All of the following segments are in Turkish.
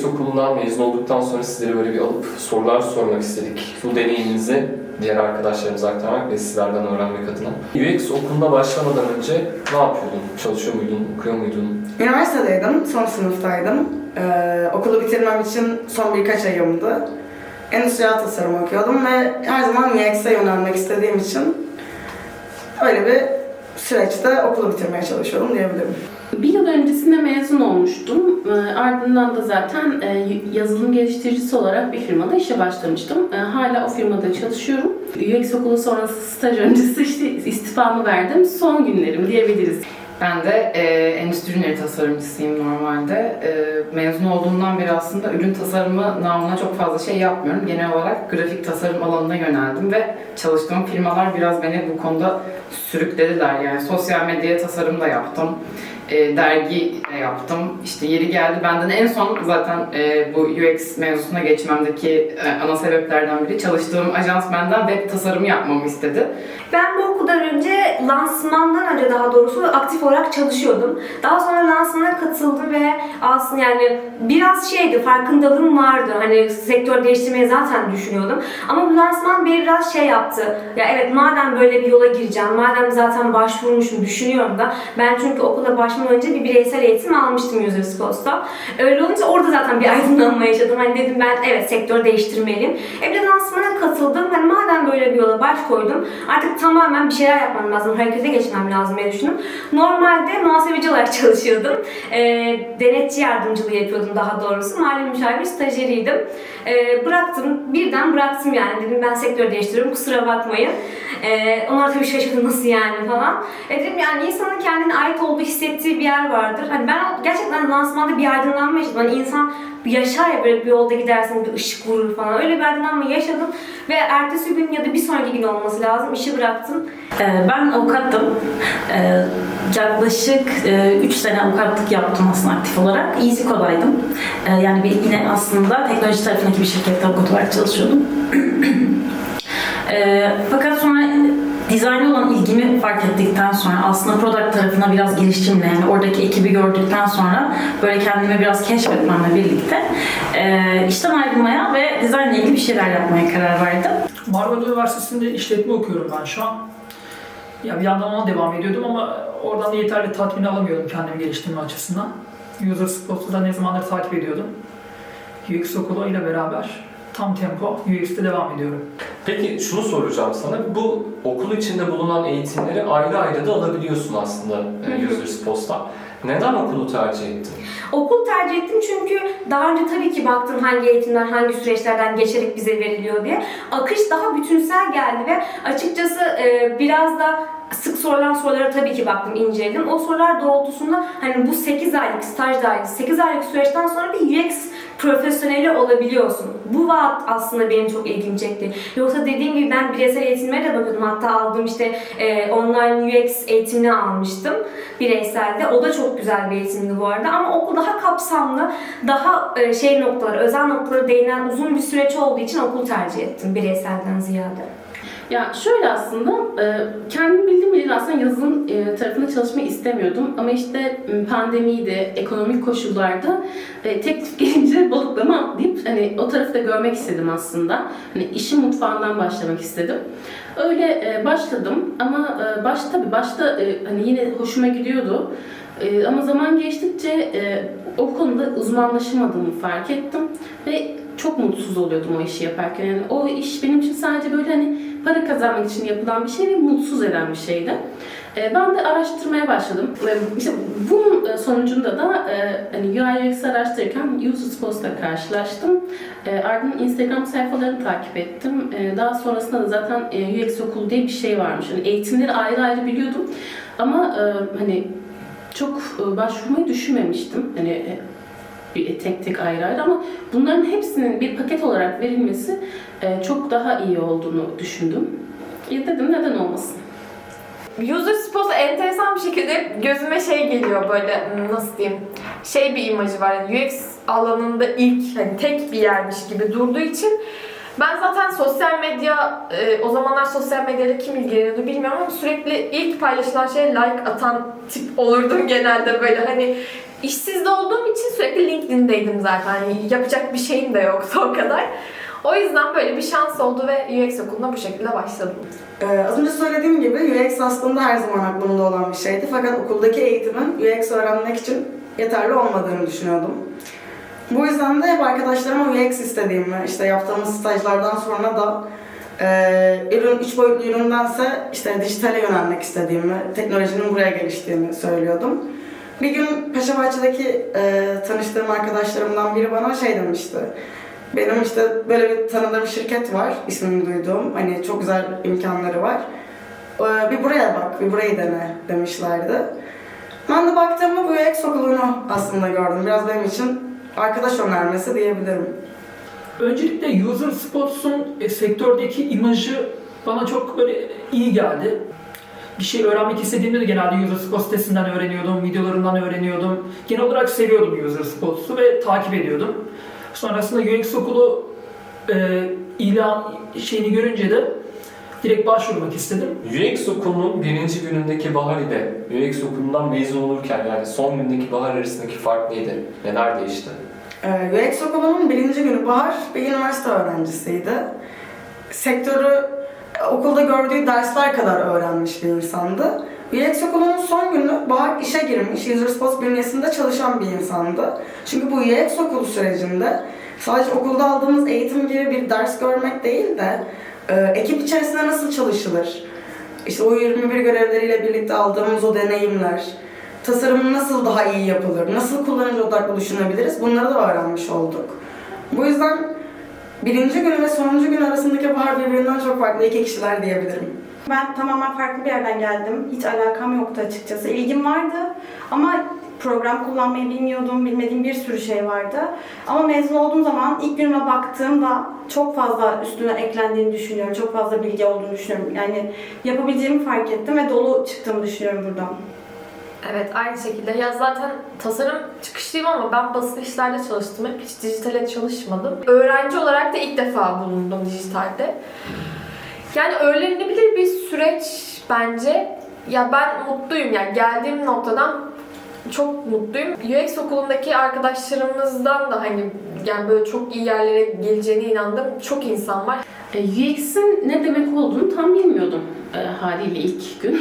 UX okulundan mezun olduktan sonra sizlere böyle bir alıp sorular sormak istedik. Bu deneyiminizi diğer arkadaşlarımıza aktarmak ve sizlerden öğrenmek adına. UX okuluna başlamadan önce ne yapıyordun? Çalışıyor muydun? Okuyor muydun? Üniversitedeydim, son sınıftaydım. Ee, okulu bitirmem için son birkaç ayımdı. Endüstriyel tasarım okuyordum ve her zaman UX'e yönelmek istediğim için öyle bir süreçte okulu bitirmeye çalışıyordum diyebilirim. Bir yıl öncesinde mezun olmuştum. Ee, Ardından da zaten e, yazılım geliştiricisi olarak bir firmada işe başlamıştım. Ee, Hala o firmada çalışıyorum. UX okulu sonrası staj öncesi işte istifamı verdim. Son günlerim diyebiliriz. Ben de e, endüstri ürünleri tasarımcısıyım normalde. E, mezun olduğumdan beri aslında ürün tasarımı namına çok fazla şey yapmıyorum. Genel olarak grafik tasarım alanına yöneldim ve çalıştığım firmalar biraz beni bu konuda sürüklediler. Yani sosyal medyaya tasarım da yaptım. E, dergi de yaptım. İşte yeri geldi. Benden en son zaten e, bu UX mevzusuna geçmemdeki e, ana sebeplerden biri çalıştığım ajans benden web tasarımı yapmamı istedi. Ben bu okuldan önce lansmandan önce daha doğrusu aktif olarak çalışıyordum. Daha sonra lansmana katıldım ve aslında yani biraz şeydi farkındalığım vardı. Hani sektör değiştirmeyi zaten düşünüyordum. Ama bu lansman biraz şey yaptı. Ya evet madem böyle bir yola gireceğim, madem zaten başvurmuşum düşünüyorum da ben çünkü okula başlamadan önce bir bireysel eğitim almıştım User Sports'ta. Öyle olunca orada zaten bir aydınlanma yaşadım. Hani dedim ben evet sektör değiştirmeliyim. E bir de lansmana katıldım. Hani madem böyle bir yola baş koydum artık tamamen bir şeyler yapmam lazım, harekete geçmem lazım diye düşündüm. Normalde muhasebeci olarak çalışıyordum. E, denetçi yardımcılığı yapıyordum daha doğrusu. Mali müşavir stajyeriydim. E, bıraktım, birden bıraktım yani. Dedim ben sektör değiştiriyorum, kusura bakmayın. E, onlar tabii şaşırdı nasıl yani falan. E, dedim yani insanın kendine ait olduğu hissettiği bir yer vardır. Hani ben gerçekten lansmanda bir aydınlanma yaşadım. Hani insan yaşar ya böyle bir yolda gidersin bir ışık vurur falan. Öyle bir aydınlanma yaşadım. Ve ertesi gün ya da bir sonraki gün olması lazım. İşi bıraktım. Ee, Ben avukattım. Ee, Yaklaşık 3 sene avukatlık yaptım aslında aktif olarak. EasyCode'daydım. Ee, Yani bir yine aslında teknoloji tarafındaki bir şirkette avukat olarak çalışıyordum. Ee, Fakat sonra dizayna olan ilgimi fark ettikten sonra aslında product tarafına biraz girişimle yani oradaki ekibi gördükten sonra böyle kendimi biraz keşfetmemle birlikte e, işten ayrılmaya ve dizaynla ilgili bir şeyler yapmaya karar verdim. Marmara Üniversitesi'nde işletme okuyorum ben şu an. Ya bir yandan ona devam ediyordum ama oradan da yeterli tatmin alamıyordum kendimi geliştirme açısından. User Sports'u da ne zamandır takip ediyordum. UX okulu ile beraber tam tempo UX'te devam ediyorum. Peki şunu soracağım sana. Bu okul içinde bulunan eğitimleri ayrı ayrı da alabiliyorsun aslında e, User Sports'ta. Neden okulu tercih ettin? Okul tercih ettim çünkü daha önce tabii ki baktım hangi eğitimler, hangi süreçlerden geçerek bize veriliyor diye. Akış daha bütünsel geldi ve açıkçası e, biraz da sık sorulan sorulara tabii ki baktım, inceledim. O sorular doğrultusunda hani bu 8 aylık staj dahil 8 aylık süreçten sonra bir UX profesyoneli olabiliyorsun. Bu vaat aslında benim çok ilgimi çekti. Yoksa dediğim gibi ben bireysel eğitimlere de bakıyordum. Hatta aldığım işte e, online UX eğitimini almıştım bireyselde. O da çok güzel bir eğitimdi bu arada. Ama okul daha kapsamlı, daha e, şey noktaları, özel noktaları değinen uzun bir süreç olduğu için okul tercih ettim bireyselden ziyade. Ya şöyle aslında e, kendim bildiğim bileli aslında yazılım e, tarafında çalışmayı istemiyordum. Ama işte pandemiydi, ekonomik koşullarda e, teklif gelince balıklama atlayıp hani o tarafı da görmek istedim aslında. Hani işin mutfağından başlamak istedim. Öyle e, başladım ama e, baş tabii başta e, hani yine hoşuma gidiyordu. Ama zaman geçtikçe o konuda uzmanlaşamadığımı fark ettim ve çok mutsuz oluyordum o işi yaparken. Yani o iş benim için sadece böyle hani para kazanmak için yapılan bir şey ve mutsuz eden bir şeydi. E, ben de araştırmaya başladım. Ve işte bunun e, sonucunda da e, hani UI UX araştırırken User Post'la karşılaştım. E, ardından Instagram sayfalarını takip ettim. Daha sonrasında da zaten e, UX okulu diye bir şey varmış. Hani eğitimleri ayrı ayrı biliyordum. Ama hani çok başvurmayı düşünmemiştim. Hani bir tek tek ayrı ayrı ama bunların hepsinin bir paket olarak verilmesi e, çok daha iyi olduğunu düşündüm. E, dedim neden olmasın. User Sports enteresan bir şekilde gözüme şey geliyor böyle hmm, nasıl diyeyim şey bir imajı var yani UX alanında ilk hani tek bir yermiş gibi durduğu için Ben zaten sosyal medya, e, o zamanlar sosyal medyayla kim ilgileniyordu bilmiyorum ama sürekli ilk paylaşılan şey like atan tip olurdum genelde böyle hani işsiz de olduğum için sürekli LinkedIn'deydim zaten. Hani yapacak bir şeyim de yoktu o kadar. O yüzden böyle bir şans oldu ve UX okuluna bu şekilde başladım. Ee, az önce söylediğim gibi UX aslında her zaman aklımda olan bir şeydi. Fakat okuldaki eğitimin UX öğrenmek için yeterli olmadığını düşünüyordum. Bu yüzden de hep arkadaşlarıma UX istediğimi, işte yaptığımız stajlardan sonra da e, ürün, üç boyutlu üründense işte dijitale yönelmek istediğimi, teknolojinin buraya geliştiğini söylüyordum. Bir gün Paşabahçe'deki e, tanıştığım arkadaşlarımdan biri bana şey demişti. Benim işte böyle bir tanıdığım şirket var, ismini duyduğum. Hani çok güzel imkanları var. Ee, bir buraya bak, bir burayı dene demişlerdi. Ben de baktığımda bu UX okulunu aslında gördüm. Biraz benim için arkadaş önermesi diyebilirim. Öncelikle User Spots'un e, sektördeki imajı bana çok böyle iyi geldi. Bir şey öğrenmek istediğimde de genelde User Spots sitesinden öğreniyordum, videolarından öğreniyordum. Genel olarak seviyordum User Spots'u ve takip ediyordum. Sonrasında UX okulu e, ilan şeyini görünce de direkt başvurmak istedim. UX okulunun birinci günündeki Bahar ile UX okulundan mezun olurken yani son gündeki Bahar arasındaki fark neydi? Neler değişti? Ee, UX okulunun birinci günü Bahar bir üniversite öğrencisiydi. Sektörü e, okulda gördüğü dersler kadar öğrenmiş bir insandı. UX okulunun son günü Bahar işe girmiş, User Spots bünyesinde çalışan bir insandı. Çünkü bu UX okulu sürecinde sadece okulda aldığımız eğitim gibi bir ders görmek değil de e, ekip içerisinde nasıl çalışılır? İşte o 21 görevleriyle birlikte aldığımız o deneyimler, tasarım nasıl daha iyi yapılır, nasıl kullanıcı odaklı düşünebiliriz bunları da öğrenmiş olduk. Bu yüzden birinci gün ve sonuncu gün arasındaki bahar birbirinden çok farklı iki kişiler diyebilirim. Ben tamamen farklı bir yerden geldim. Hiç alakam yoktu açıkçası. İlgim vardı ama program kullanmayı bilmiyordum. Bilmediğim bir sürü şey vardı. Ama mezun olduğum zaman ilk günüme baktığımda çok fazla üstüne eklendiğini düşünüyorum. Çok fazla bilgi olduğunu düşünüyorum. Yani yapabileceğimi fark ettim ve dolu çıktığımı düşünüyorum buradan. Evet aynı şekilde. Ya zaten tasarım çıkışlıyım ama ben basılı işlerde çalıştım. Hep hiç dijitale çalışmadım. Öğrenci olarak da ilk defa bulundum dijitalde. Yani öğrenilebilir bir süreç bence. Ya ben mutluyum yani geldiğim noktadan çok mutluyum. UX okulundaki arkadaşlarımızdan da hani yani böyle çok iyi yerlere geleceğine inandığım çok insan var. E, UX'in ne demek olduğunu tam bilmiyordum e, haliyle ilk gün.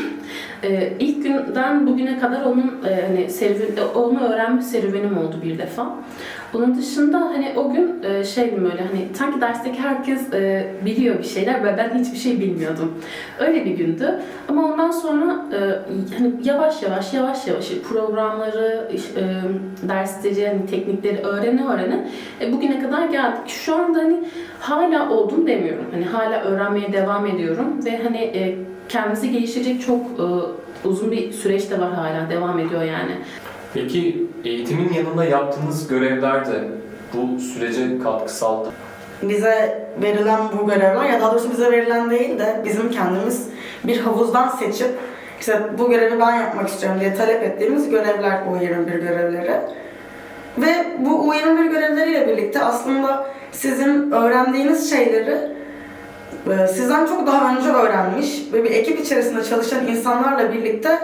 E, ilk günden bugüne kadar onun e, hani serüven, onu öğrenme serüvenim oldu bir defa. Bunun dışında hani o gün e, şeydim böyle hani sanki dersteki herkes e, biliyor bir şeyler ve ben hiçbir şey bilmiyordum. Öyle bir gündü. Ama ondan sonra e, hani yavaş yavaş yavaş yavaş programları, e, dersleri, hani teknikleri öğrene öğrene e, bugüne kadar geldik. Şu anda hani hala oldum demiyorum. Hani hala öğrenmeye devam ediyorum ve hani e, kendinizi geliştirecek çok e, uzun bir süreç de var hala devam ediyor yani. Peki eğitimin yanında yaptığınız görevler de bu sürece katkı sağladı. Bize verilen bu görevler ya daha doğrusu bize verilen değil de bizim kendimiz bir havuzdan seçip işte bu görevi ben yapmak istiyorum diye talep ettiğimiz görevler bu 21 görevleri. Ve bu U21 görevleriyle birlikte aslında sizin öğrendiğiniz şeyleri sizden çok daha önce öğrenmiş ve bir ekip içerisinde çalışan insanlarla birlikte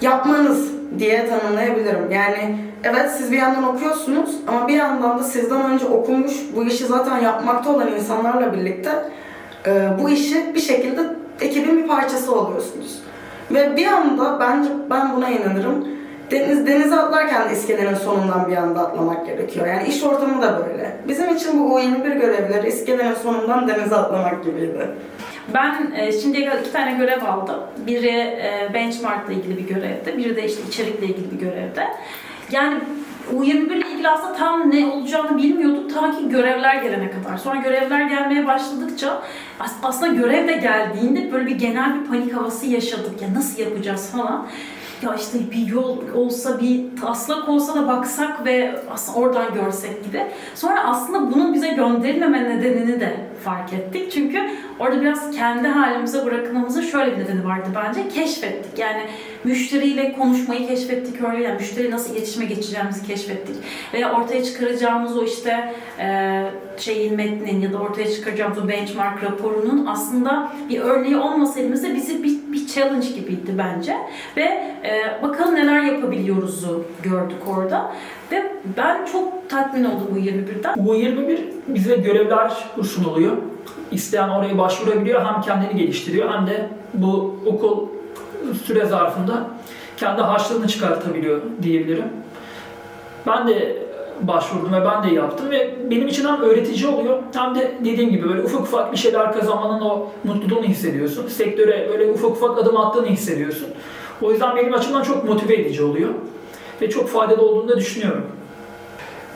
yapmanız diye tanımlayabilirim. Yani evet siz bir yandan okuyorsunuz ama bir yandan da sizden önce okumuş, bu işi zaten yapmakta olan insanlarla birlikte e, bu işi bir şekilde ekibin bir parçası oluyorsunuz. Ve bir anda bence ben buna inanırım. Deniz, denize atlarken de iskelenin sonundan bir anda atlamak gerekiyor. Yani iş ortamı da böyle. Bizim için bu U21 görevleri iskelenin sonundan denize atlamak gibiydi. Ben e, şimdiye kadar iki tane görev aldım. Biri e, benchmarkla ilgili bir görevde, biri de işte içerikle ilgili bir görevde. Yani U21 ile ilgili aslında tam ne olacağını bilmiyordum ta ki görevler gelene kadar. Sonra görevler gelmeye başladıkça as- aslında görev de geldiğinde böyle bir genel bir panik havası yaşadık. Ya nasıl yapacağız falan. Ya işte bir yol olsa, bir taslak olsa da baksak ve aslında oradan görsek gibi. Sonra aslında bunun bize gönderilmeme nedenini de fark ettik. Çünkü orada biraz kendi halimize bırakılmamızın şöyle bir nedeni vardı bence. Keşfettik. Yani müşteriyle konuşmayı keşfettik öyle yani müşteri nasıl iletişime geçeceğimizi keşfettik. Veya ortaya çıkaracağımız o işte e, şeyin metnin ya da ortaya çıkaracağımız o benchmark raporunun aslında bir örneği olmasa elimizde bizi bir, challenge gibiydi bence. Ve e, bakalım neler yapabiliyoruzu gördük orada. Ve ben çok tatmin oldum bu 21'den. U21 bize görevler sunuluyor. İsteyen oraya başvurabiliyor. Hem kendini geliştiriyor hem de bu okul süre zarfında kendi harçlığını çıkartabiliyor diyebilirim. Ben de başvurdum ve ben de yaptım ve benim için hem öğretici oluyor hem de dediğim gibi böyle ufak ufak bir şeyler kazanmanın o mutluluğunu hissediyorsun. Sektöre böyle ufak ufak adım attığını hissediyorsun. O yüzden benim açımdan çok motive edici oluyor ve çok faydalı olduğunu da düşünüyorum.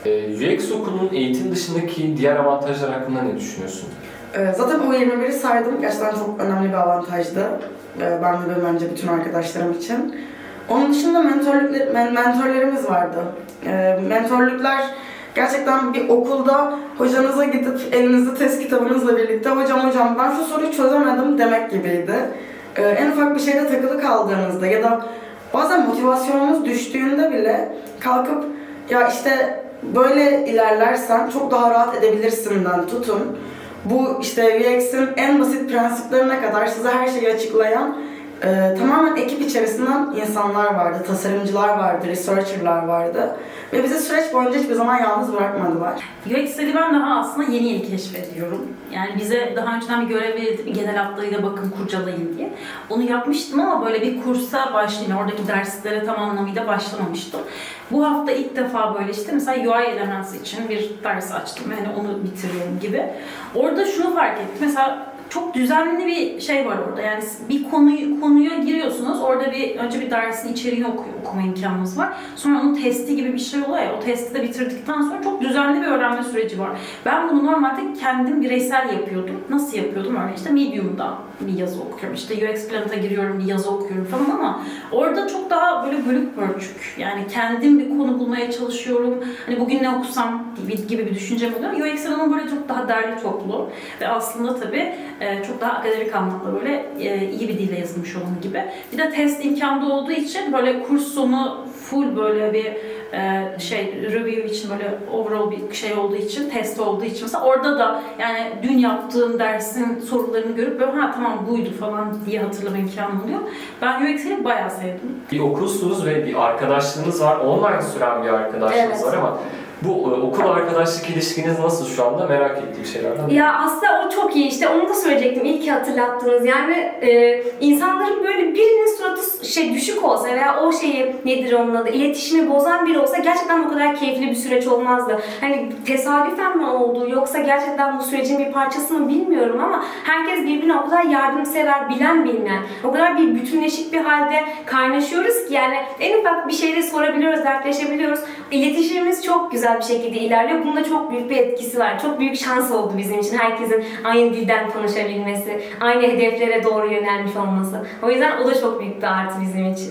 Ee, UX okulunun eğitim dışındaki diğer avantajlar hakkında ne düşünüyorsun? Ee, Zaten o 21'i saydım. Gerçekten çok önemli bir avantajdı. Ee, Ben de bence bütün arkadaşlarım için. Onun dışında mentorluk, men- mentorlarımız vardı. Ee, Mentorluklar gerçekten bir okulda hocanıza gidip elinizde test kitabınızla birlikte hocam hocam ben şu soruyu çözemedim demek gibiydi. Ee, En ufak bir şeyde takılı kaldığınızda ya da bazen motivasyonunuz düştüğünde bile kalkıp ya işte böyle ilerlersen çok daha rahat edebilirsinden tutun. Bu işte UX'in en basit prensiplerine kadar size her şeyi açıklayan e, tamamen ekip içerisinden insanlar vardı. Tasarımcılar vardı, researcherlar vardı. Ve bizi süreç boyunca hiçbir zaman yalnız bırakmadılar. UX'leri ben daha aslında yeni yeni keşfediyorum. Yani bize daha önceden bir görev verildi, bir genel hatlarıyla bakın kurcalayın diye. Onu yapmıştım ama böyle bir kursa başlayayım, oradaki derslere tam anlamıyla başlamamıştım. Bu hafta ilk defa böyle işte mesela UI Elements için bir ders açtım. Yani onu bitiriyorum gibi. Orada şunu fark ettim. Mesela çok düzenli bir şey var orada. Yani bir konuyu konuya giriyorsunuz. Orada bir önce bir dersin içeriğini okuyor, okuma imkanınız var. Sonra onun testi gibi bir şey oluyor. O testi de bitirdikten sonra çok düzenli bir öğrenme süreci var. Ben bunu normalde kendim bireysel yapıyordum. Nasıl yapıyordum? Örneğin işte Medium'da bir yazı okuyorum. İşte UX Planet'a giriyorum, bir yazı okuyorum falan ama orada çok daha böyle bölük pörçük. Yani kendim bir konu bulmaya çalışıyorum. Hani bugün ne okusam gibi, gibi bir düşüncem oluyor. UX'in ama böyle çok daha derli toplu ve aslında tabii e, çok daha akademik anlamda böyle e, iyi bir dille yazılmış olan gibi. Bir de test imkanı olduğu için böyle kurs sonu full böyle bir e, şey review için böyle overall bir şey olduğu için test olduğu için mesela orada da yani dün yaptığım dersin sorularını görüp böyle ha tamam buydu falan diye hatırlama imkanı oluyor. Ben UX'i bayağı sevdim. Bir okulsunuz ve bir arkadaşlığınız var. Online süren bir arkadaşlığınız Evet. var ama bu e, okul arkadaşlık ilişkiniz nasıl şu anda merak ettiğim şeylerden. Ya aslında o çok iyi işte onu da söyleyecektim ki hatırlattınız yani e, insanların böyle birinin suratı şey düşük olsa veya o şeyi nedir onun adı iletişimi bozan biri olsa gerçekten bu kadar keyifli bir süreç olmazdı. Hani tesadüfen mi oldu yoksa gerçekten bu sürecin bir parçası mı bilmiyorum ama herkes birbirine o kadar yardımsever bilen bilmeyen o kadar bir bütünleşik bir halde kaynaşıyoruz ki yani en ufak bir şeyde sorabiliyoruz dertleşebiliyoruz. İletişimimiz çok güzel bir şekilde ilerliyor. Bunda çok büyük bir etkisi var. Çok büyük şans oldu bizim için. Herkesin aynı dilden konuşabilmesi, aynı hedeflere doğru yönelmiş olması. O yüzden o da çok büyük bir artı bizim için.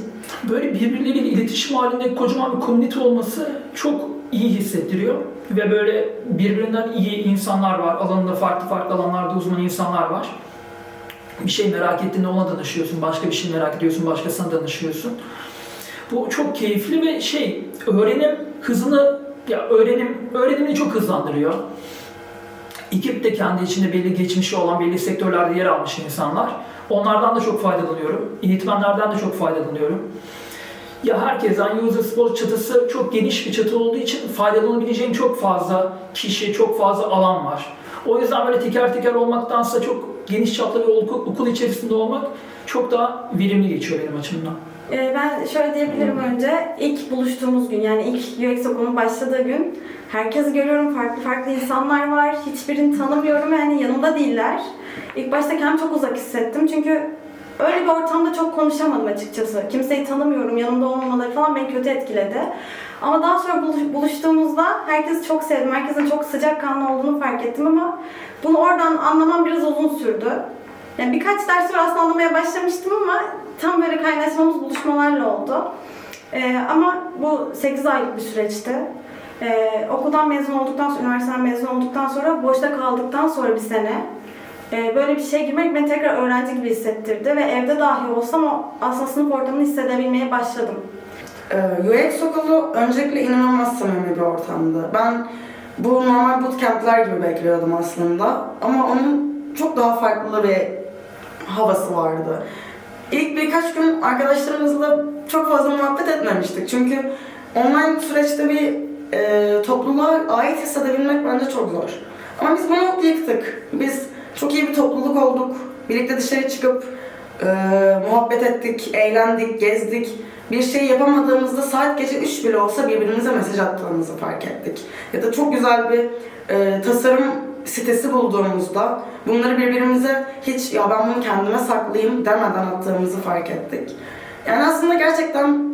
Böyle birbirleriyle iletişim halinde kocaman bir komünite olması çok iyi hissettiriyor. Ve böyle birbirinden iyi insanlar var. Alanında farklı farklı alanlarda uzman insanlar var. Bir şey merak ettiğinde ona danışıyorsun. Başka bir şey merak ediyorsun, başkasına danışıyorsun. Bu çok keyifli ve şey, öğrenim hızını, ya öğrenim, öğrenimini çok hızlandırıyor. Ekip de kendi içinde belli geçmişi olan belli sektörlerde yer almış insanlar. Onlardan da çok faydalanıyorum. Eğitmenlerden de çok faydalanıyorum. Ya herkesten user sport çatısı çok geniş bir çatı olduğu için faydalanabileceğim çok fazla kişi, çok fazla alan var. O yüzden böyle teker teker olmaktansa çok geniş çaplı bir okul içerisinde olmak çok daha verimli geçiyor benim açımdan. Ee, Ben şöyle diyebilirim önce, ilk buluştuğumuz gün yani ilk UX okulunun başladığı gün herkesi görüyorum, farklı farklı insanlar var, hiçbirini tanımıyorum yani yanımda değiller. İlk başta kendimi çok uzak hissettim çünkü öyle bir ortamda çok konuşamadım açıkçası. Kimseyi tanımıyorum, yanımda olmamaları falan beni kötü etkiledi. Ama daha sonra buluş- buluştuğumuzda herkesi çok sevdim, herkesin çok sıcakkanlı olduğunu fark ettim ama bunu oradan anlamam biraz uzun sürdü. Yani birkaç ders sonra aslında anlamaya başlamıştım ama tam böyle kaynaşmamız buluşmalarla oldu. Ee, ama bu 8 aylık bir süreçti. Ee, okuldan mezun olduktan sonra, üniversiteden mezun olduktan sonra boşta kaldıktan sonra bir sene e, böyle bir şey girmek beni tekrar öğrenci gibi hissettirdi ve evde dahi olsam o aslında sınıf ortamını hissedebilmeye başladım. Ee, UX okulu öncelikle inanılmaz samimi bir ortamdı. Ben bu normal bootcamp'ler gibi bekliyordum aslında. Ama onun çok daha farklı bir havası vardı. İlk birkaç gün arkadaşlarımızla çok fazla muhabbet etmemiştik. Çünkü online süreçte bir e, topluluğa ait hissedebilmek bence çok zor. Ama biz bunu yıktık. Biz çok iyi bir topluluk olduk. Birlikte dışarı çıkıp e, muhabbet ettik, eğlendik, gezdik. Bir şey yapamadığımızda saat gece 3 bile olsa birbirimize mesaj attığımızı fark ettik. Ya da çok güzel bir e, tasarım sitesi bulduğumuzda bunları birbirimize hiç ya ben bunu kendime saklayayım demeden attığımızı fark ettik. Yani aslında gerçekten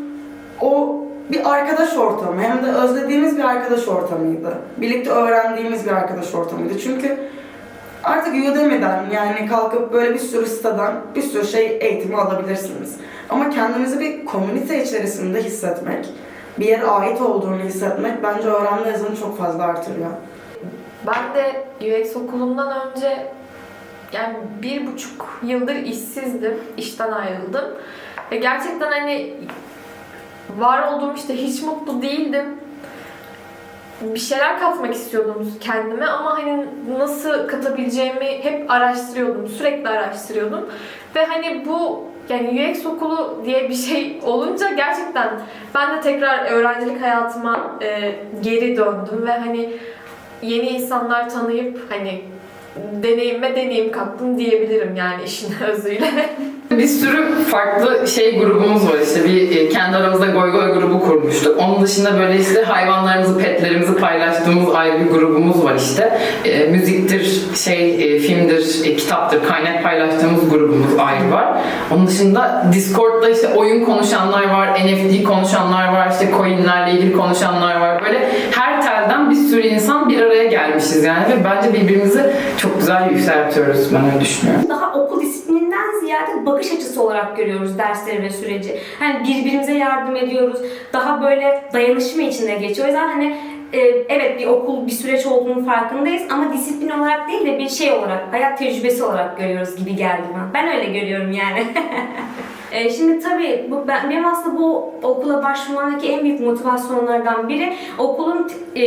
o bir arkadaş ortamı hem de özlediğimiz bir arkadaş ortamıydı. Birlikte öğrendiğimiz bir arkadaş ortamıydı. Çünkü artık Udemy'den yani kalkıp böyle bir sürü siteden bir sürü şey eğitimi alabilirsiniz. Ama kendinizi bir komünite içerisinde hissetmek, bir yere ait olduğunu hissetmek bence öğrenme hızını çok fazla artırıyor. Ben de UX okulundan önce yani bir buçuk yıldır işsizdim. işten ayrıldım. Ve gerçekten hani var olduğum işte hiç mutlu değildim. Bir şeyler katmak istiyordum kendime ama hani nasıl katabileceğimi hep araştırıyordum. Sürekli araştırıyordum. Ve hani bu yani UX okulu diye bir şey olunca gerçekten ben de tekrar öğrencilik hayatıma e, geri döndüm ve hani yeni insanlar tanıyıp hani deneyime deneyim kattım diyebilirim yani işin özüyle. Bir sürü farklı şey grubumuz var işte bir e, kendi aramızda goy goy grubu kurmuştuk. Onun dışında böyle işte hayvanlarımızı, petlerimizi paylaştığımız ayrı bir grubumuz var işte. E, müziktir, şey, e, filmdir, e, kitaptır, kaynak paylaştığımız grubumuz ayrı var. Onun dışında Discord'da işte oyun konuşanlar var, NFT konuşanlar var, işte coinlerle ilgili konuşanlar var. Böyle her telden bir sürü insan bir araya gelmişiz yani ve bence birbirimizi çok güzel yükseltiyoruz ben öyle düşünüyorum. daha okul disiplininden ziyade bakış açısı olarak görüyoruz dersleri ve süreci. Hani birbirimize yardım ediyoruz. Daha böyle dayanışma içinde geçiyor. O yüzden hani e, evet bir okul bir süreç olduğunun farkındayız ama disiplin olarak değil de bir şey olarak, hayat tecrübesi olarak görüyoruz gibi geldi bana. Ben öyle görüyorum yani. E, Şimdi tabii bu, ben, benim aslında bu okula başvurmamdaki en büyük motivasyonlardan biri okulun e,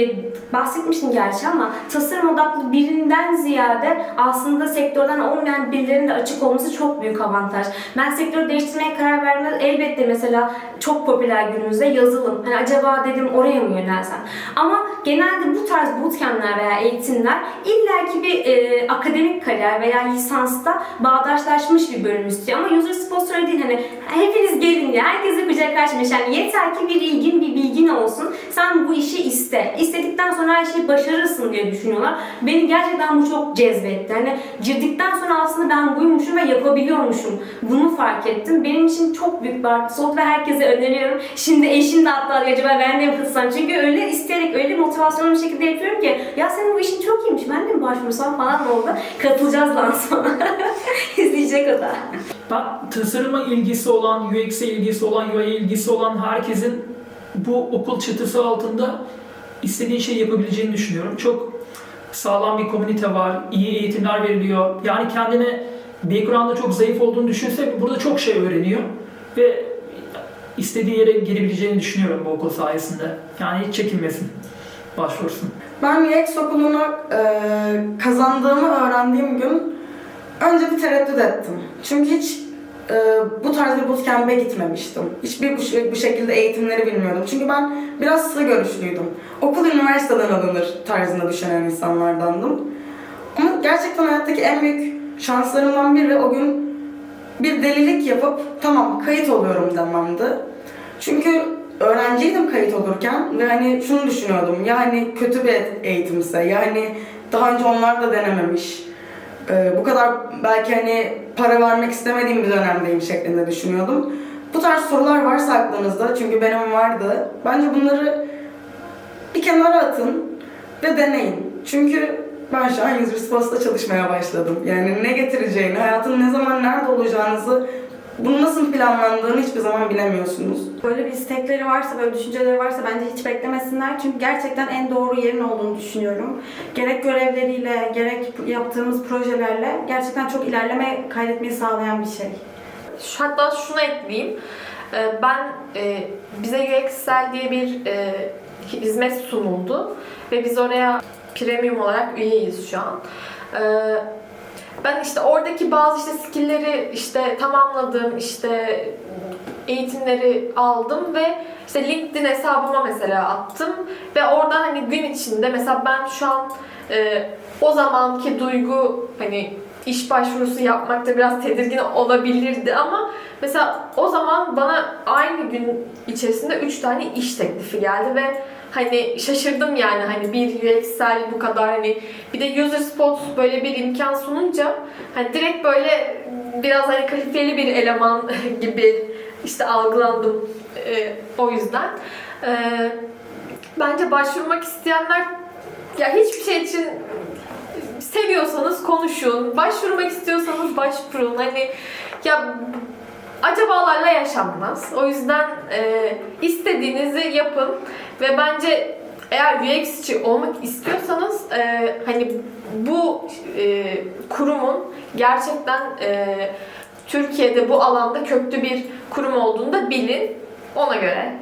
bahsetmiştim gerçi ama tasarım odaklı birinden ziyade aslında sektörden olmayan birilerinin de açık olması çok büyük avantaj. Ben sektörü değiştirmeye karar vermez elbette mesela çok popüler günümüzde yazılım. Hani acaba dedim oraya mı yönelsem? Ama genelde bu tarz bootcamp'ler veya eğitimler illaki bir e, akademik kariyer veya lisansta bağdaşlaşmış bir bölüm istiyor. Ama user sponsor değil hani hepiniz gelin diye herkese kucak açmış. Yani yeter ki bir ilgin, bir bilgin olsun. Sen bu işi iste. İstedikten sonra her şeyi başarırsın diye düşünüyorlar. Beni gerçekten bu çok cezbetti. Hani girdikten sonra aslında ben buymuşum ve yapabiliyormuşum. Bunu fark ettim. Benim için çok büyük bir artısı ve herkese öneriyorum. Şimdi eşim de hatta acaba ben de mi katılsam? Çünkü öyle isteyerek, öyle motivasyonlu bir şekilde yapıyorum ki ya senin bu işin çok iyiymiş, ben de mi başvursam falan oldu. Katılacağız lansmana. İzleyecek o da. Ben tasarıma ilgisi olan, UX'e ilgisi olan, UI'ye ilgisi olan herkesin bu okul çatısı altında istediği şeyi yapabileceğini düşünüyorum. Çok sağlam bir komünite var, iyi eğitimler veriliyor. Yani kendine background'da çok zayıf olduğunu düşünse burada çok şey öğreniyor ve istediği yere gelebileceğini düşünüyorum bu okul sayesinde. Yani hiç çekinmesin, başvursun. Ben UX okulunu e, kazandığımı öğrendiğim gün önce bir tereddüt ettim. Çünkü hiç e, bu tarz bir bootcamp'e gitmemiştim. Hiçbir bu, bu şekilde eğitimleri bilmiyordum. Çünkü ben biraz sığ görüşlüydüm. Okul üniversiteden alınır tarzında düşünen insanlardandım. Ama gerçekten hayattaki en büyük şanslarımdan biri o gün bir delilik yapıp tamam kayıt oluyorum dememdi. Çünkü öğrenciydim kayıt olurken ve hani şunu düşünüyordum yani kötü bir eğitimse yani daha önce onlar da denememiş. Ee, bu kadar belki hani para vermek istemediğim bir dönemdeyim şeklinde düşünüyordum. Bu tarz sorular varsa aklınızda çünkü benim vardı. Bence bunları bir kenara atın ve deneyin. Çünkü ben şu an User Response'da çalışmaya başladım. Yani ne getireceğini, hayatın ne zaman nerede olacağınızı bunun nasıl planlandığını hiçbir zaman bilemiyorsunuz. Böyle bir istekleri varsa, böyle düşünceleri varsa bence hiç beklemesinler. Çünkü gerçekten en doğru yerin olduğunu düşünüyorum. Gerek görevleriyle, gerek yaptığımız projelerle gerçekten çok ilerleme kaydetmeyi sağlayan bir şey. Şu- Hatta şunu ekleyeyim. Ee, Ben e, bize UXL diye bir e, hizmet sunuldu ve biz oraya premium olarak üyeyiz şu an. Ben işte oradaki bazı işte skill'leri işte tamamladım, işte eğitimleri aldım ve işte LinkedIn hesabıma mesela attım ve orada hani gün içinde mesela ben şu an e, o zamanki duygu hani iş başvurusu yapmakta biraz tedirgin olabilirdi ama mesela o zaman bana aynı gün içerisinde 3 tane iş teklifi geldi ve hani şaşırdım yani hani bir UX'sel bu kadar hani bir de user spot böyle bir imkan sununca hani direkt böyle biraz hani kalifiyeli bir eleman gibi işte algılandım Ee, o yüzden. Ee, bence başvurmak isteyenler ya hiçbir şey için seviyorsanız konuşun. Başvurmak istiyorsanız başvurun. Hani ya acabalarla yaşanmaz. O yüzden e, istediğinizi yapın ve bence eğer UX'ci olmak istiyorsanız e, hani bu e, kurumun gerçekten e, Türkiye'de bu alanda köklü bir kurum olduğunu da bilin. Ona göre